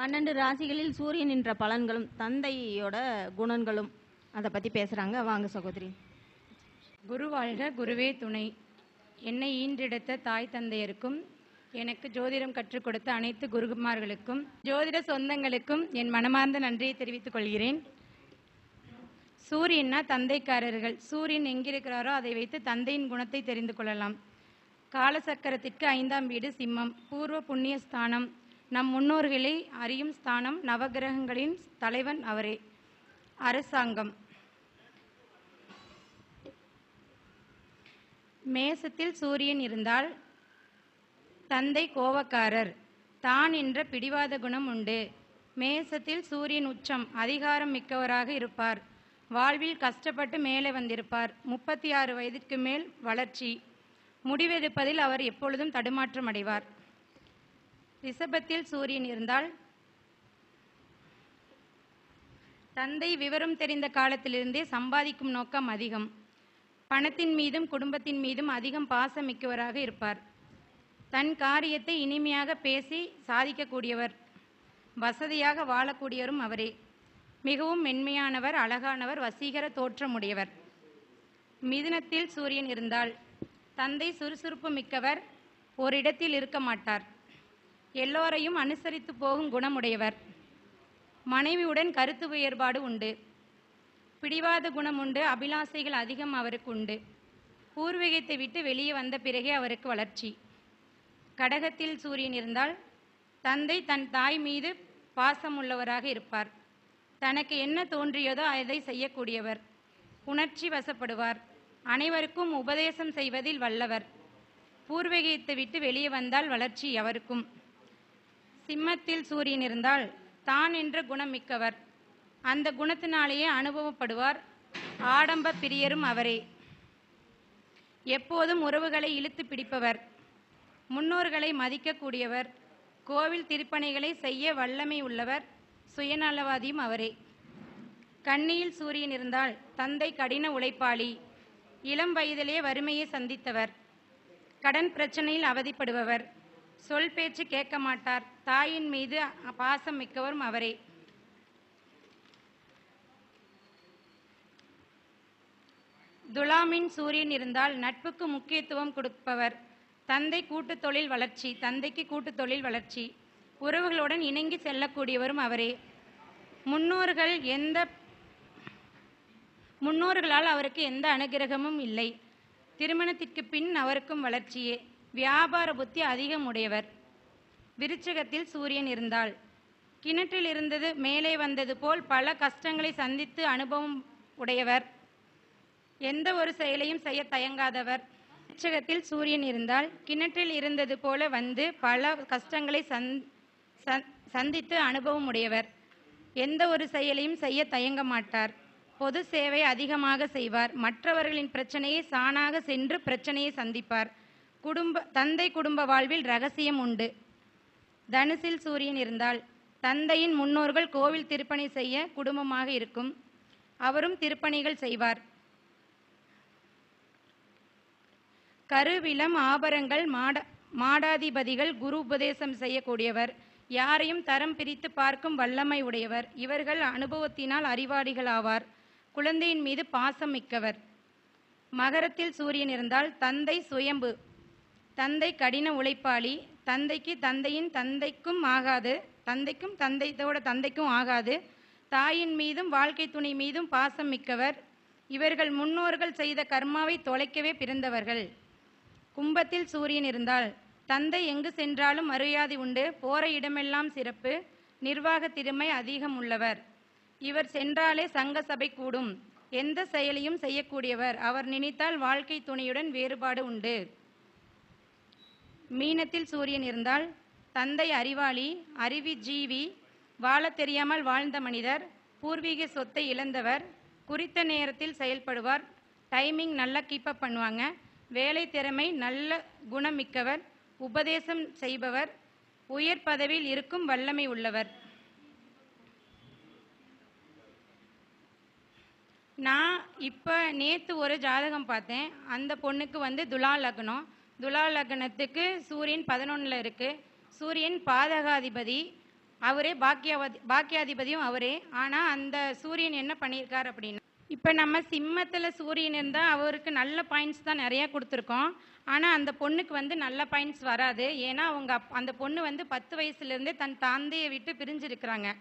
பன்னெண்டு ராசிகளில் சூரியன் என்ற பலன்களும் தந்தையோட குணங்களும். அதை பற்றி பேசுகிறாங்க வாங்க சகோதரி. குரு வாழ்க குருவே துணை. என்னை ஈன்றெடுத்த தாய் தந்தையருக்கும் எனக்கு ஜோதிடம் கற்றுக் கொடுத்த அனைத்து குருகுமார்களுக்கும் ஜோதிட சொந்தங்களுக்கும் என் மனமார்ந்த நன்றியை தெரிவித்துக் கொள்கிறேன். சூரியன்னா தந்தைக்காரர்கள். சூரியன் எங்கிருக்கிறாரோ அதை வைத்து தந்தையின் குணத்தை தெரிந்து கொள்ளலாம். காலசக்கரத்திற்கு ஐந்தாம் வீடு சிம்மம். பூர்வ புண்ணிய ஸ்தானம் நம் முன்னோர்களை அறியும் ஸ்தானம் நவகிரகங்களின் தலைவன் அவரே. அரசாங்கம். மேசத்தில் சூரியன் இருந்தால் தந்தை கோவக்காரர். தான் என்ற பிடிவாத குணம் உண்டு. மேசத்தில் சூரியன் உச்சம் அதிகாரம் மிக்கவராக இருப்பார். வாழ்வில் கஷ்டப்பட்டு மேலே வந்திருப்பார். முப்பத்தி ஆறு வயதிற்கு மேல் வளர்ச்சி. முடிவெடுப்பதில் அவர் எப்பொழுதும் தடுமாற்றம் அடைவார். ரிஷபத்தில் சூரியன் இருந்தால்? தந்தை விவரம் தெரிந்த காலத்திலிருந்தே சம்பாதிக்கும் நோக்கம் அதிகம். பணத்தின் மீதும் குடும்பத்தின் மீதும் அதிகம் பாசமிக்கவராக இருப்பார். தன் காரியத்தை இனிமையாக பேசி சாதிக்கக்கூடியவர். வசதியாக வாழக்கூடியவரும் அவரே. மிகவும் மென்மையானவர் அழகானவர் வசீகர தோற்றமுடையவர். மிதுனத்தில் சூரியன் இருந்தால் தந்தை சுறுசுறுப்பு மிக்கவர் ஓரிடத்தில் இருக்க மாட்டார். எல்லோரையும் அனுசரித்து போகும் குணமுடையவர். மனைவியுடன் கருத்து வேறுபாடு உண்டு. பிடிவாத குணம் உண்டு அபிலாசைகள் அதிகம் அவருக்கு உண்டு. பூர்வீகத்தை விட்டு வெளியே வந்த பிறகே அவருக்கு வளர்ச்சி. கடகத்தில் சூரியன் இருந்தால் தந்தை தன் தாய் மீது பாசமுள்ளவராக இருப்பார். தனக்கு என்ன தோன்றியதோ அதை செய்யக்கூடியவர். உணர்ச்சி வசப்படுவார். அனைவருக்கும் உபதேசம் செய்வதில் வல்லவர். பூர்வீகத்தை விட்டு வெளியே வந்தால் வளர்ச்சி எவருக்கும் சிம்மத்தில் சூரியன் இருந்தால் தான் என்ற குணம் மிக்கவர் அந்த குணத்தினாலேயே அனுபவப்படுவார். ஆடம்ப பிரியரும் அவரே. எப்போதும் உறவுகளை இழுத்து பிடிப்பவர். முன்னோர்களை மதிக்கக்கூடியவர். கோவில் திருப்பணிகளை செய்ய வல்லமை உள்ளவர். சுயநலவாதியும் அவரே. கண்ணியில் சூரியன் இருந்தால் தந்தை கடின உழைப்பாளி. இளம் வயதிலே வறுமையை சந்தித்தவர். கடன் பிரச்சனையில் அவதிப்படுபவர். சொல் பேச்சு கேட்க மாட்டார். தாயின் மீது பாசம் மிக்கவரும் அவரே. துலாமின் சூரியன் இருந்தால் நட்புக்கு முக்கியத்துவம் கொடுப்பவர். தந்தை கூட்டு தொழில் வளர்ச்சி தந்தைக்கு கூட்டு தொழில் வளர்ச்சி. உறவுகளுடன் இணங்கி செல்லக்கூடியவரும் அவரே. முன்னோர்கள் எந்த முன்னோர்களால் அவருக்கு எந்த அனுகிரகமும் இல்லை. திருமணத்திற்கு பின் அவருக்கும் வளர்ச்சியே. வியாபார புத்தி அதிகம் உடையவர். விருச்சகத்தில் சூரியன் இருந்தால் கிணற்றில் இருந்தது மேலே வந்தது போல் பல கஷ்டங்களை சந்தித்து அனுபவம் உடையவர். எந்த ஒரு செயலையும் செய்ய தயங்காதவர். விருச்சகத்தில் சூரியன் இருந்தால் கிணற்றில் இருந்தது போல வந்து பல கஷ்டங்களை சந் சந்தித்து அனுபவம் உடையவர். எந்த ஒரு செயலையும் செய்ய தயங்க மாட்டார். பொது சேவை அதிகமாக செய்வார். மற்றவர்களின் பிரச்சனையை சாணாக சென்று பிரச்சனையை சந்திப்பார். குடும்ப தந்தை குடும்ப வாழ்வில் ரகசியம் உண்டு. தனுசில் சூரியன் இருந்தால் தந்தையின் முன்னோர்கள் கோவில் திருப்பணி செய்ய குடும்பமாக இருக்கும். அவரும் திருப்பணிகள் செய்வார். கருவிலம் ஆபரங்கள் மாட மாடாதிபதிகள் குரு உபதேசம் செய்யக்கூடியவர். யாரையும் தரம் பிரித்து பார்க்கும் வல்லமை உடையவர். இவர்கள் அனுபவத்தினால் அறிவாளிகள் ஆவார் குழந்தையின் மீது பாசம் மிக்கவர். மகரத்தில் சூரியன் இருந்தால் தந்தை சுயம்பு. தந்தை கடின உழைப்பாளி. தந்தைக்கு தந்தையின் தந்தைக்கும் ஆகாது. தந்தைக்கும் தந்தையோட தந்தைக்கும் ஆகாது. தாயின் மீதும் வாழ்க்கை துணை மீதும் பாசம் மிக்கவர். இவர்கள் முன்னோர்கள் செய்த கர்மாவை தொலைக்கவே பிறந்தவர்கள். கும்பத்தில் சூரியன் இருந்தால் தந்தை எங்கு சென்றாலும் மரியாதை உண்டு. போற இடமெல்லாம் சிறப்பு. நிர்வாக திறமை அதிகம் உள்ளவர். இவர் சென்றாலே சங்க சபை கூடும். எந்த செயலையும் செய்யக்கூடியவர். அவர் நினைத்தால் வாழ்க்கை துணையுடன் வேறுபாடு உண்டு. மீனத்தில் சூரியன் இருந்தால் தந்தை அறிவாளி அறிவி ஜீவி வாழத் தெரியாமல் வாழ்ந்த மனிதர் பூர்வீக சொத்தை இழந்தவர் குறித்த நேரத்தில் செயல்படுவார் டைமிங் நல்லா கீப்பப் பண்ணுவாங்க வேலை திறமை நல்ல குணமிக்கவர் உபதேசம் செய்பவர் உயர் பதவியில் இருக்கும் வல்லமை உள்ளவர். நான் இப்போ நேற்று ஒரு ஜாதகம் பார்த்தேன் அந்த பொண்ணுக்கு வந்து துலா லக்னம். துலா லக்னத்துக்கு சூரியன் பதினொன்றில் இருக்குது சூரியன் பாதகாதிபதி. அவரே பாக்கியாவதி பாக்கியாதிபதியும் அவரே. ஆனால் அந்த சூரியன் என்ன பண்ணியிருக்கார் அப்படின்னா இப்போ நம்ம சிம்மத்தில் சூரியன் இருந்தால் அவருக்கு நல்ல பாயிண்ட்ஸ் தான் நிறையா கொடுத்துருக்கோம். ஆனால் அந்த பொண்ணுக்கு வந்து நல்ல பாயிண்ட்ஸ் வராது. ஏன்னா அவங்க அப்- அந்த பொண்ணு வந்து பத்து வயசுலேருந்தே தன் தாந்தையை விட்டு பிரிஞ்சிருக்கிறாங்க.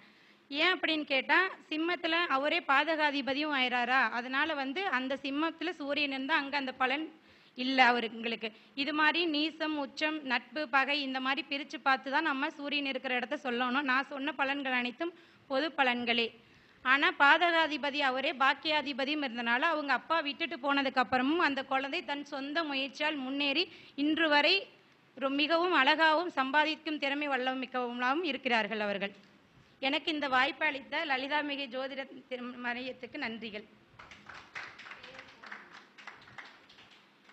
ஏன் அப்படின்னு கேட்டால் சிம்மத்தில் அவரே பாதகாதிபதியும் ஆயிறாரா? அதனால் வந்து அந்த சிம்மத்தில் சூரியன் இருந்தால் அங்கே அந்த பலன் இல்லை அவருங்களுக்கு. இது மாதிரி நீசம் உச்சம் நட்பு பகை இந்த மாதிரி பிரித்து பார்த்து தான் நம்ம சூரியன் இருக்கிற இடத்த சொல்லணும். நான் சொன்ன பலன்கள் அனைத்தும் பொது பலன்களே. ஆனால் பாதகாதிபதி அவரே பாக்கியாதிபதியும் இருந்தனால அவங்க அப்பா விட்டுட்டு போனதுக்கு அப்புறமும் அந்த குழந்தை தன் சொந்த முயற்சியால் முன்னேறி இன்று வரை ரொ- மிகவும் அழகாகவும் சம்பாதிக்கும் திறமை வல்லமிக்கவுமாகவும் இருக்கிறார்கள் அவர்கள். எனக்கு இந்த வாய்ப்பு அளித்த லலிதாமிகை ஜோதிட மனையத்துக்கு நன்றிகள்.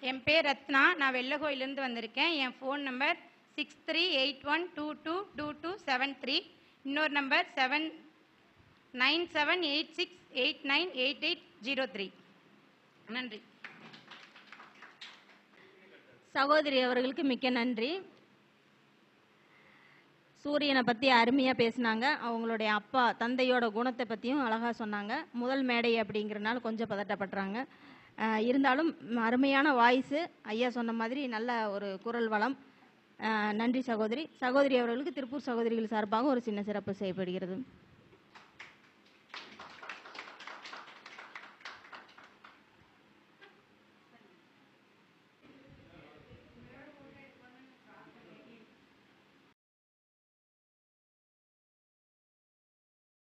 என் பேர் ரத்னா. நான் வெள்ளகோயிலேருந்து வந்திருக்கேன். என் phone number six three eight one two two two two seven three இன்னொரு number seven nine seven eight six eight nine eight eight zero three நன்றி. சகோதரி அவர்களுக்கு மிக்க நன்றி. சூரியனை பற்றி அருமையாக பேசினாங்க. அவங்களுடைய அப்பா தந்தையோட குணத்தை பற்றியும் அழகாக சொன்னாங்க. முதல் மேடை அப்படிங்கிறனால கொஞ்சம் பதட்டப்படுறாங்க. இருந்தாலும் அருமையான வாய்ஸு. ஐயா சொன்ன மாதிரி நல்ல ஒரு குரல் வளம். நன்றி சகோதரி. சகோதரி அவர்களுக்கு திருப்பூர் சகோதரிகள் சார்பாக ஒரு சின்ன சிறப்பு செய்யப்படுகிறது.